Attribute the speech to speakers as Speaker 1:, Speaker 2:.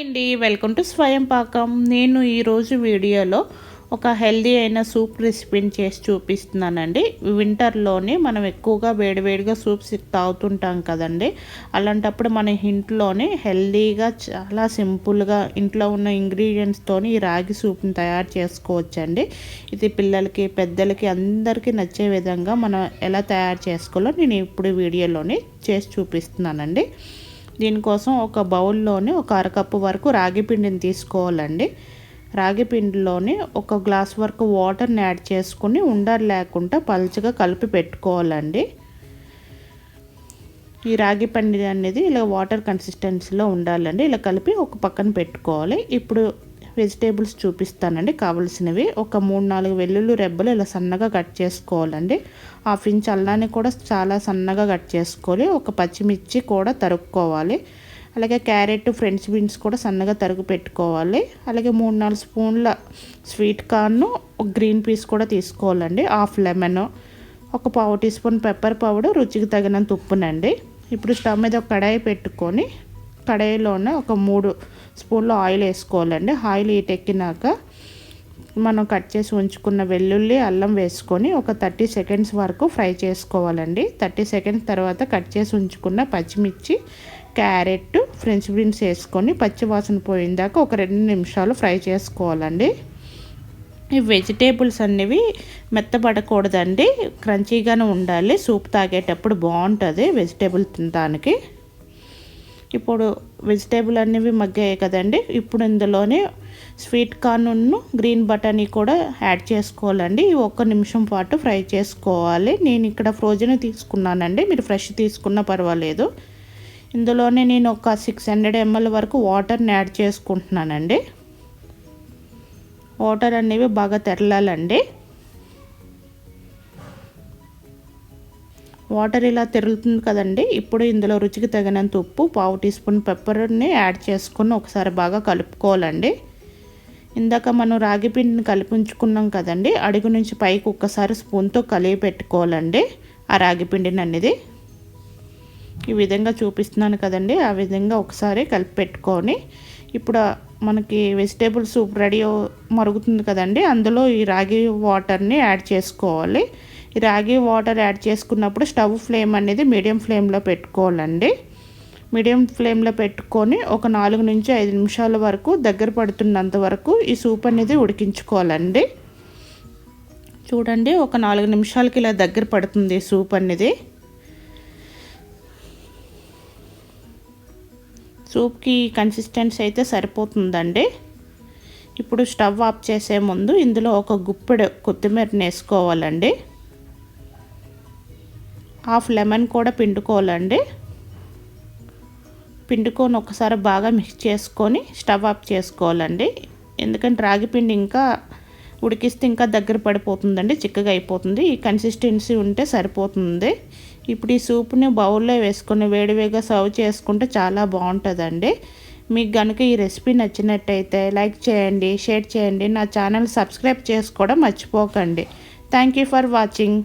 Speaker 1: అండి. Welcome to స్వయం పాకం నేను ఈరోజు వీడియోలో ఒక హెల్దీ అయిన సూప్ రెసిపీని చేసి చూపిస్తున్నానండి. వింటర్లోనే మనం ఎక్కువగా వేడివేడిగా సూప్స్ తాగుతుంటాం కదండి. అలాంటప్పుడు మన ఇంట్లోనే హెల్దీగా చాలా సింపుల్గా ఇంట్లో ఉన్న ఇంగ్రీడియంట్స్తో ఈ రాగి సూప్ని తయారు చేసుకోవచ్చండి. ఇది పిల్లలకి పెద్దలకి అందరికీ నచ్చే విధంగా మనం ఎలా తయారు చేసుకోవాలో నేను ఇప్పుడు వీడియోలోనే చేసి చూపిస్తున్నానండి. దీనికోసం ఒక బౌల్లోని ఒక అరకప్పు వరకు రాగి పిండిని తీసుకోవాలండి. రాగి పిండిలోని ఒక గ్లాస్ వరకు వాటర్ని యాడ్ చేసుకుని ఉండలు లేకుండా పలుచగా కలిపి పెట్టుకోవాలండి. ఈ రాగి పండి అనేది ఇలా వాటర్ కన్సిస్టెన్సీలో ఉండాలండి. ఇలా కలిపి ఒక పక్కన పెట్టుకోవాలి. ఇప్పుడు వెజిటేబుల్స్ చూపిస్తానండి. కావలసినవి ఒక మూడు నాలుగు వెల్లుల్లి రెబ్బలు ఇలా సన్నగా కట్ చేసుకోవాలండి. హాఫ్ ఇంచ్ అల్లాన్ని కూడా చాలా సన్నగా కట్ చేసుకోవాలి. ఒక పచ్చిమిర్చి కూడా తరుక్కోవాలి. అలాగే క్యారెట్ ఫ్రెంచ్ బీన్స్ కూడా సన్నగా తరుగు పెట్టుకోవాలి. అలాగే మూడు నాలుగు స్పూన్ల స్వీట్ కార్న్ ఒక గ్రీన్ పీస్ కూడా తీసుకోవాలండి. హాఫ్ లెమన్ ఒక పావు టీ స్పూన్ పెప్పర్ పౌడర్ రుచికి తగినంత ఉప్పునండి. ఇప్పుడు స్టవ్ మీద ఒక కడాయి పెట్టుకొని కడాయిలోనే ఒక మూడు స్పూన్లో ఆయిల్ వేసుకోవాలండి. ఆయిల్ ఎక్కినాక మనం కట్ చేసి ఉంచుకున్న వెల్లుల్లి అల్లం వేసుకొని ఒక థర్టీ సెకండ్స్ వరకు ఫ్రై చేసుకోవాలండి. థర్టీ సెకండ్స్ తర్వాత కట్ చేసి ఉంచుకున్న పచ్చిమిర్చి క్యారెట్ ఫ్రెంచ్ బీన్స్ వేసుకొని పచ్చివాసన పోయిందాక ఒక రెండు నిమిషాలు ఫ్రై చేసుకోవాలండి. ఈ వెజిటేబుల్స్ అనేవి మెత్తపడకూడదండి క్రంచీగానే ఉండాలి. సూప్ తాగేటప్పుడు బాగుంటుంది వెజిటేబుల్ తినడానికి. ఇప్పుడు వెజిటేబుల్ అనేవి మగ్గాయి కదండి. ఇప్పుడు ఇందులోనే స్వీట్ కార్న్ను గ్రీన్ బటానీ కూడా యాడ్ చేసుకోవాలండి. ఒక్క నిమిషం పాటు ఫ్రై చేసుకోవాలి. నేను ఇక్కడ ఫ్రోజన్ తీసుకున్నానండి. మీరు ఫ్రెష్ తీసుకున్నా పర్వాలేదు. ఇందులోనే నేను ఒక సిక్స్ హండ్రెడ్ ఎంఎల్ వరకు వాటర్ని యాడ్ చేసుకుంటున్నానండి. వాటర్ అనేవి బాగా తెరలాలండి. వాటర్ ఇలా తిరుగుతుంది కదండి. ఇప్పుడు ఇందులో రుచికి తగినంత ఉప్పు పావు టీ స్పూన్ పెప్పర్ని యాడ్ చేసుకుని ఒకసారి బాగా కలుపుకోవాలండి. ఇందాక మనం రాగి పిండిని కలిపి ఉంచుకున్నాం కదండి. అడుగు నుంచి పైకి ఒక్కసారి స్పూన్తో కలిగి పెట్టుకోవాలండి. ఆ రాగి పిండిని అనేది. ఈ విధంగా చూపిస్తున్నాను కదండి. ఆ విధంగా ఒకసారి కలిపి పెట్టుకొని ఇప్పుడు మనకి వెజిటేబుల్ సూప్ రెడీ మరుగుతుంది కదండి. అందులో ఈ రాగి వాటర్ని యాడ్ చేసుకోవాలి. రాగి వాటర్ యాడ్ చేసుకున్నప్పుడు స్టవ్ ఫ్లేమ్ అనేది మీడియం ఫ్లేమ్లో పెట్టుకోవాలండి. మీడియం ఫ్లేమ్లో పెట్టుకొని ఒక నాలుగు నుంచి ఐదు నిమిషాల వరకు దగ్గర పడుతున్నంత వరకు ఈ సూప్ అనేది ఉడికించుకోవాలండి. చూడండి ఒక నాలుగు నిమిషాలకి ఇలా దగ్గర పడుతుంది సూప్ అనేది. సూప్కి కన్సిస్టెన్సీ అయితే సరిపోతుందండి. ఇప్పుడు స్టవ్ ఆఫ్ చేసే ముందు ఇందులో ఒక గుప్పెడు కొత్తిమీరని వేసుకోవాలండి. హాఫ్ లెమన్ కూడా పిండుకోవాలండి. పిండుకొని ఒకసారి బాగా మిక్స్ చేసుకొని స్టవ్ ఆఫ్ చేసుకోవాలండి. ఎందుకంటే రాగి పిండి ఇంకా ఉడికిస్తే ఇంకా దగ్గర పడిపోతుందండి చిక్కగా అయిపోతుంది. ఈ కన్సిస్టెన్సీ ఉంటే సరిపోతుంది. ఇప్పుడు ఈ సూప్ని బౌల్లో వేసుకొని వేడివేగా సర్వ్ చేసుకుంటే చాలా బాగుంటుందండి. మీకు కనుక ఈ రెసిపీ నచ్చినట్టయితే లైక్ చేయండి షేర్ చేయండి. నా ఛానల్ సబ్స్క్రైబ్ చేసుకోవడం మర్చిపోకండి. Thank you for watching.